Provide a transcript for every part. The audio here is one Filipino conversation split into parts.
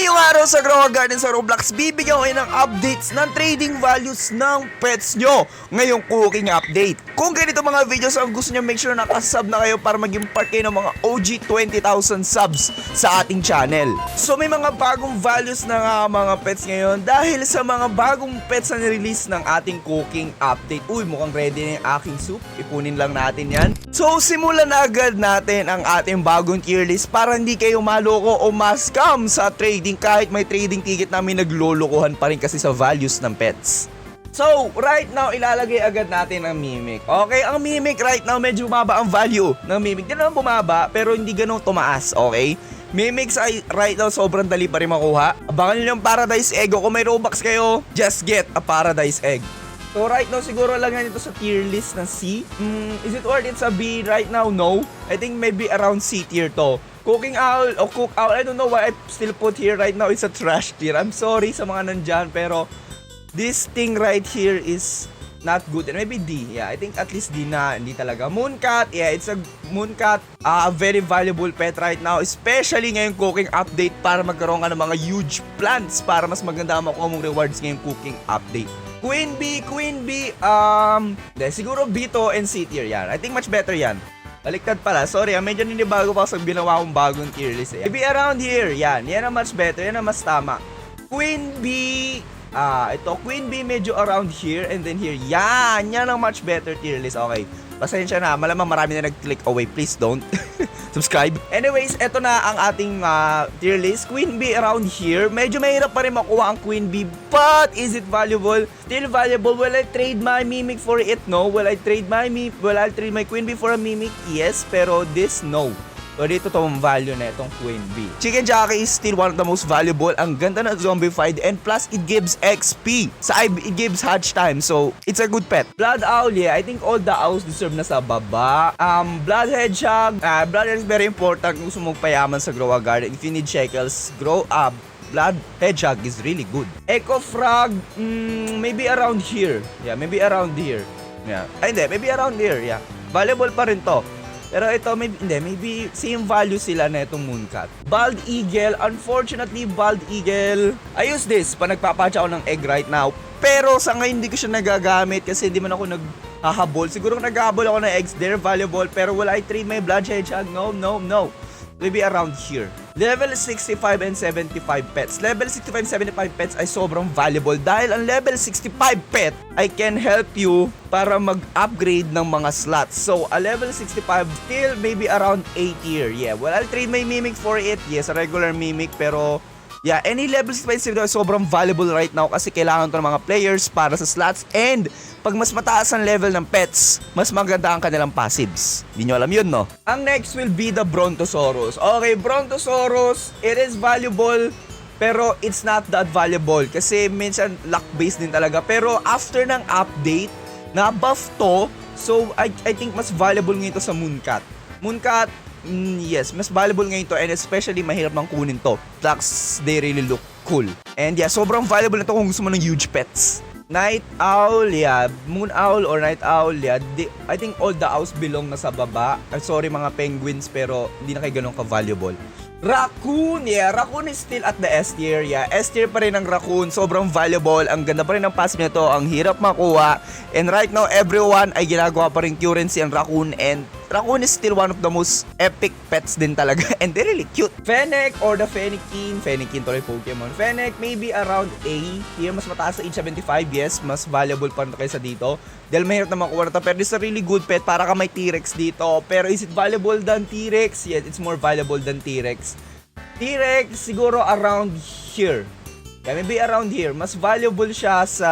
Ngayong araw sa Grow a Garden sa Roblox, bibigyan ko ng updates ng trading values ng pets nyo ngayong cooking update. Kung ganito mga videos ang gusto nyo, make sure nakasub na kayo para maging part kayo ng mga OG 20,000 subs sa ating channel. So may mga bagong values na nga mga pets ngayon dahil sa mga bagong pets na release ng ating cooking update. Uy, mukhang ready na yung aking soup. Ipunin lang natin yan. So simulan na agad natin ang ating bagong tier list para hindi kayo maloko o ma-scam sa trading kahit may trading ticket namin naglolokohan pa rin kasi sa values ng pets. So, right now, ilalagay agad natin ang Mimic. Okay, ang Mimic right now, medyo bumaba ang value ng Mimic. Di naman bumaba, pero hindi ganun tumaas, okay? Mimics ay right now sobrang dali pa rin makuha. Abangan nyo yung Paradise Egg. O Kung may Robux kayo, just get a Paradise Egg. So right now, siguro lang yan ito sa tier list ng C. Mm, is it worth it sa B right now? No. I think maybe around C tier to. Cooking Owl o Cook Owl, I don't know why I still put here right now. It's a trash tier. I'm sorry sa mga nandyan, pero this thing right here is not good. And maybe D. Yeah, I think at least D na. Hindi talaga. Mooncat. Yeah, it's a Mooncat. Uh, a very valuable pet right now. Especially ngayong cooking update para magkaroon ka ng mga huge plants para mas maganda ang makuha mong rewards ngayong cooking update. Queen B, Queen B, um, de, siguro B to and C tier yan. I think much better yan. Baliktad pala. Sorry, ah, medyo ninibago pa sa ginawa kong bagong tier list. Eh. Maybe around here. Yan. Yan ang much better. Yan ang mas tama. Queen B. Ah, ito. Queen B medyo around here and then here. Yan. Yan ang much better tier list. Okay. Pasensya na. Malamang marami na nag-click away. Please don't. Subscribe. Anyways, eto na ang ating ah, tier list. Queen B around here. Medyo mahirap pa rin makuha ang Queen B. But is it valuable? Still valuable. Will I trade my Mimic for it? No. Will I trade my Mimic? Will I trade my Queen B for a Mimic? Yes. Pero this, no. So dito to ang value na itong Queen B. Chicken Jockey is still one of the most valuable. Ang ganda ng zombified and plus it gives XP. Sa it gives hatch time. So it's a good pet. Blood Owl, yeah. I think all the owls deserve na sa baba. Um, Blood Hedgehog. Uh, Blood Hedgehog is very important kung gusto mong payaman sa Grow a Garden. If you need shekels, grow up. Blood Hedgehog is really good. Echo Frog, mm, maybe around here. Yeah, maybe around here. Yeah. Ay, hindi. Maybe around here. Yeah. Valuable pa rin to. Pero ito, maybe, hindi, maybe same value sila na itong Mooncat. Bald Eagle, unfortunately, Bald Eagle, I use this pa nagpapatch ako ng egg right now. Pero sa ngayon hindi ko siya nagagamit kasi hindi man ako naghahabol. Siguro naghahabol ako ng eggs, they're valuable. Pero will I trade my blood hedgehog? No, no, no. Maybe around here. Level 65 and 75 pets. Level 65 and 75 pets ay sobrang valuable dahil ang level 65 pet ay can help you para mag-upgrade ng mga slots. So, a level 65 still maybe around 8 tier. Yeah, well, I'll trade my Mimic for it. Yes, a regular Mimic pero Yeah, any level 65 dito ay sobrang valuable right now kasi kailangan to ng mga players para sa slots and pag mas mataas ang level ng pets, mas maganda ang kanilang passives. Hindi nyo alam yun, no? Ang next will be the Brontosaurus. Okay, Brontosaurus, it is valuable pero it's not that valuable kasi minsan luck based din talaga. Pero after ng update, na buff to, so I, I think mas valuable ngayon ito sa Mooncat. Mooncat, Mm, yes, mas valuable ngayon to and especially mahirap mang kunin to. Plus, they really look cool. And yeah, sobrang valuable na to kung gusto mo ng huge pets. Night Owl, yeah. Moon Owl or Night Owl, yeah. Di, I think all the owls belong na sa baba. I'm sorry mga penguins, pero hindi na kayo ganun ka-valuable. Raccoon, yeah. Raccoon is still at the S tier, yeah. S tier pa rin ang Raccoon. Sobrang valuable. Ang ganda pa rin ng passive nito. Ang hirap makuha. And right now, everyone ay ginagawa pa rin currency ang Raccoon. And Raccoon is still one of the most epic pets din talaga. And they're really cute. Fennec or the Fennekin. Fennekin rin Pokemon. Fennec maybe around A. Here, mas mataas sa age 75. Yes, mas valuable pa rin kaysa dito. Dahil mahirap na makuha na to. Pero it's a really good pet. Para ka may T-Rex dito. Pero is it valuable than T-Rex? Yes, it's more valuable than T-Rex. T-Rex siguro around here. Maybe around here. Mas valuable siya sa...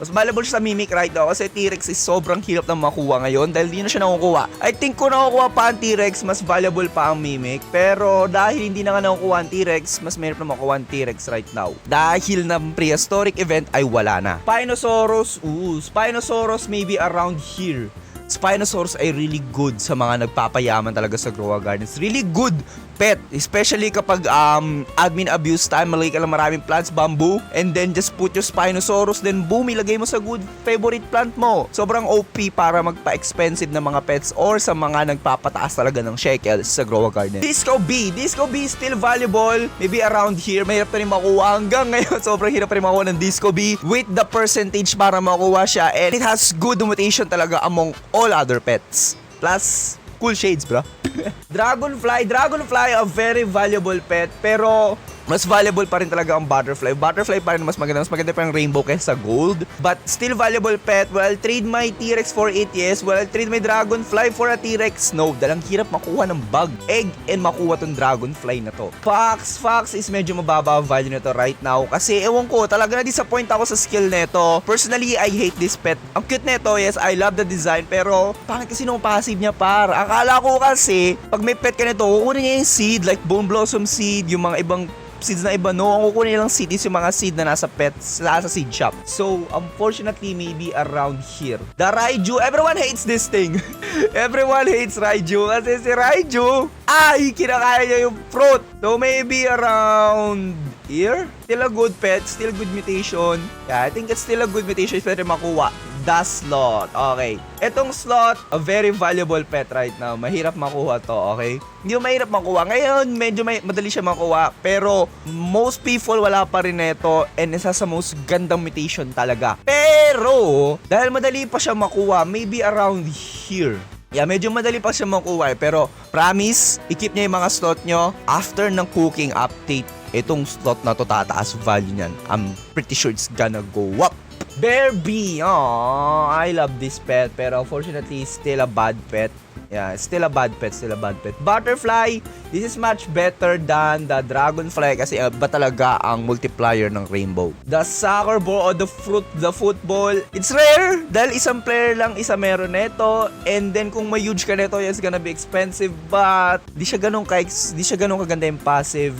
Mas valuable siya sa Mimic right now kasi T-Rex is sobrang hirap na makuha ngayon dahil di na siya nakukuha. I think kung nakukuha pa ang T-Rex, mas valuable pa ang Mimic. Pero dahil hindi na nga nakukuha ang T-Rex, mas mahirap na makuha ang T-Rex right now. Dahil ng prehistoric event ay wala na. Spinosaurus, ooh, Spinosaurus maybe around here. Spinosaurus ay really good sa mga nagpapayaman talaga sa Growa Gardens. Really good pet, especially kapag um, admin abuse time, malagay ka lang maraming plants, bamboo, and then just put your Spinosaurus, then boom, ilagay mo sa good favorite plant mo. Sobrang OP para magpa-expensive na mga pets or sa mga nagpapataas talaga ng shekels sa Growa Garden. Disco B, Disco B still valuable, maybe around here, mahirap pa rin makuha hanggang ngayon, sobrang hirap pa rin makuha ng Disco B with the percentage para makuha siya and it has good mutation talaga among other pets. Plus, cool shades, bro. Dragonfly, Dragonfly a very valuable pet pero mas valuable pa rin talaga ang butterfly. Butterfly pa rin mas maganda. Mas maganda pa yung rainbow kaysa gold. But still valuable pet. Well, trade my T-Rex for it, yes. Well, trade my Dragonfly for a T-Rex. No, dalang hirap makuha ng bug, egg, and makuha tong Dragonfly na to. Fox, Fox is medyo mababa ang value nito right now. Kasi ewan ko, talaga na-disappoint ako sa skill nito. Personally, I hate this pet. Ang cute nito, yes, I love the design. Pero, pangit kasi nung passive niya par. Akala ko kasi, pag may pet ka nito, kukunin niya yung seed, like Bone Blossom seed, yung mga ibang seeds na iba, no? Ang kukunin nilang seed is yung mga seed na nasa pets, nasa seed shop. So, unfortunately, maybe around here. The Raiju, everyone hates this thing. everyone hates Raiju kasi si Raiju, ay, kinakaya niya yung fruit. So, maybe around here. Still a good pet, still good mutation. Yeah, I think it's still a good mutation if pwede makuha. The slot. Okay. Etong slot, a very valuable pet right now. Mahirap makuha to, okay? Hindi mahirap makuha. Ngayon, medyo may, madali siya makuha. Pero, most people wala pa rin neto and isa sa most gandang mutation talaga. Pero, dahil madali pa siya makuha, maybe around here. Yeah, medyo madali pa siya makuha eh. Pero, promise, i-keep niya yung mga slot nyo after ng cooking update. Itong slot na to tataas value niyan. I'm pretty sure it's gonna go up. Bear B. Oh, I love this pet. Pero unfortunately, still a bad pet. Yeah, still a bad pet, still a bad pet. Butterfly, this is much better than the dragonfly kasi uh, ba talaga ang multiplier ng rainbow. The soccer ball or the fruit, the football, it's rare dahil isang player lang isa meron neto and then kung may huge ka neto, it's gonna be expensive but di siya ganun ka di siya ganun kaganda yung passive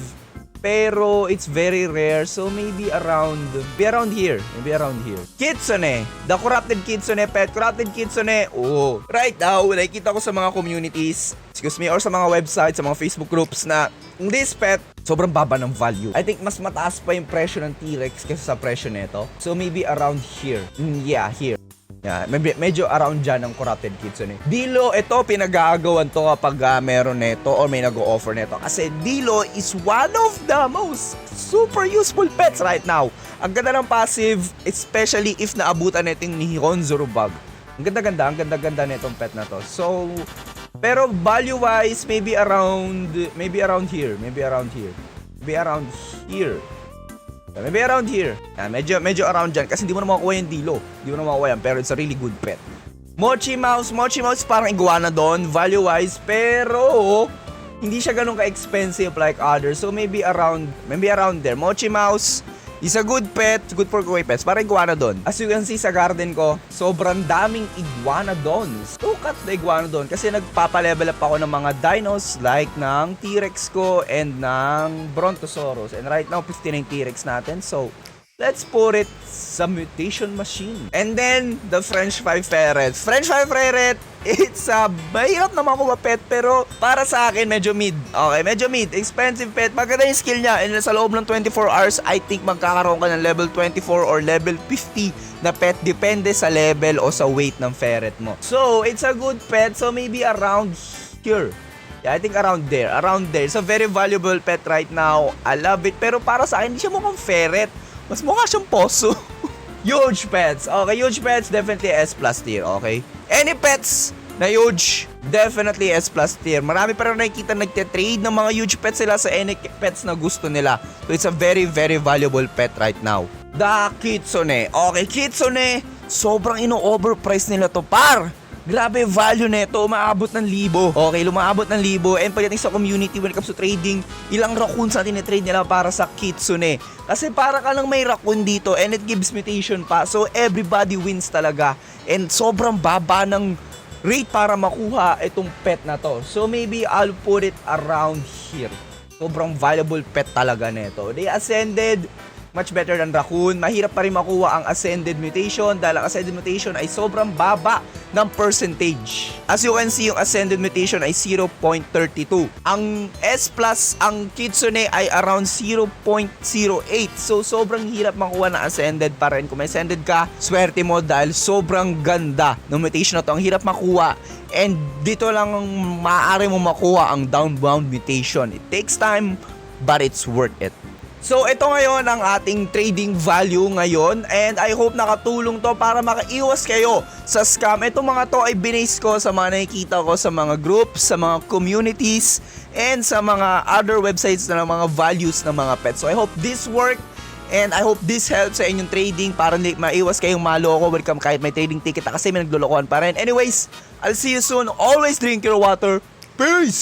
pero it's very rare so maybe around be around here maybe around here. Kitsune! The corrupted Kitsune pet corrupted Kitsune! Oh right now nakikita ko sa mga communities excuse me or sa mga websites sa mga Facebook groups na this pet sobrang baba ng value. I think mas mataas pa yung presyo ng T-Rex kaysa sa presyo nito. So maybe around here. Mm, yeah here Yeah, medyo, medyo around dyan ang corrupted kitsune. Dilo, ito pinag-aagawan to kapag uh, meron neto or may nag-o-offer neto. Kasi Dilo is one of the most super useful pets right now. Ang ganda ng passive, especially if naabutan neting ni Honzuru Bug. Ang ganda-ganda, ang ganda-ganda netong pet na to. So, pero value-wise, maybe around, maybe around here, maybe around here. Maybe around here. Yeah, Maybe around here. Yeah, medyo, medyo around dyan. Kasi hindi mo na makukuha yung dilo. Hindi mo na makukuha yan. Pero it's a really good pet. Mochi Mouse. Mochi Mouse parang iguana doon. Value-wise. Pero, hindi siya ganun ka-expensive like others. So, maybe around, maybe around there. Mochi Mouse is a good pet. Good for koi pets. Parang iguana doon. As you can see sa garden ko, sobrang daming iguana doon. Look at the iguana doon. Kasi nagpapalevel up ako ng mga dinos like ng T-Rex ko and ng Brontosaurus. And right now, 59 T-Rex natin. So, let's put it sa mutation machine. And then, the French 5 ferret. French 5 ferret, it's a mahirap na makuha pet, pero para sa akin, medyo mid. Okay, medyo mid. Expensive pet. Maganda yung skill niya. And sa loob ng 24 hours, I think magkakaroon ka ng level 24 or level 50 na pet. Depende sa level o sa weight ng ferret mo. So, it's a good pet. So, maybe around here. Yeah, I think around there. Around there. It's a very valuable pet right now. I love it. Pero para sa akin, hindi siya mukhang ferret. Mas mukha siyang poso. huge pets. Okay, huge pets, definitely S plus tier. Okay? Any pets na huge, definitely S plus tier. Marami pa rin nakikita nagte-trade ng mga huge pets sila sa any pets na gusto nila. So it's a very, very valuable pet right now. The Kitsune. Okay, Kitsune, sobrang ino-overprice nila to par. Grabe value nito, umaabot ng libo. Okay, lumaabot ng libo. And pagdating sa community when it comes to trading, ilang raccoons na tinitrade nila para sa Kitsune. Kasi para ka lang may raccoon dito and it gives mutation pa. So everybody wins talaga. And sobrang baba ng rate para makuha itong pet na to. So maybe I'll put it around here. Sobrang valuable pet talaga nito. They ascended much better than Raccoon. Mahirap pa rin makuha ang Ascended Mutation dahil ang Ascended Mutation ay sobrang baba ng percentage. As you can see, yung Ascended Mutation ay 0.32. Ang S plus, ang Kitsune ay around 0.08. So, sobrang hirap makuha ng Ascended pa rin. Kung may Ascended ka, swerte mo dahil sobrang ganda ng mutation na to. Ang hirap makuha. And dito lang maaari mo makuha ang downbound mutation. It takes time, but it's worth it. So ito ngayon ang ating trading value ngayon and I hope nakatulong to para makaiwas kayo sa scam. Itong mga to ay binase ko sa mga nakikita ko sa mga groups, sa mga communities, and sa mga other websites na ng mga values ng mga pets. So I hope this work and I hope this helps sa inyong trading para hindi maiwas kayong maloko welcome kahit may trading ticket na kasi may naglolokohan pa rin. Anyways, I'll see you soon. Always drink your water. Peace!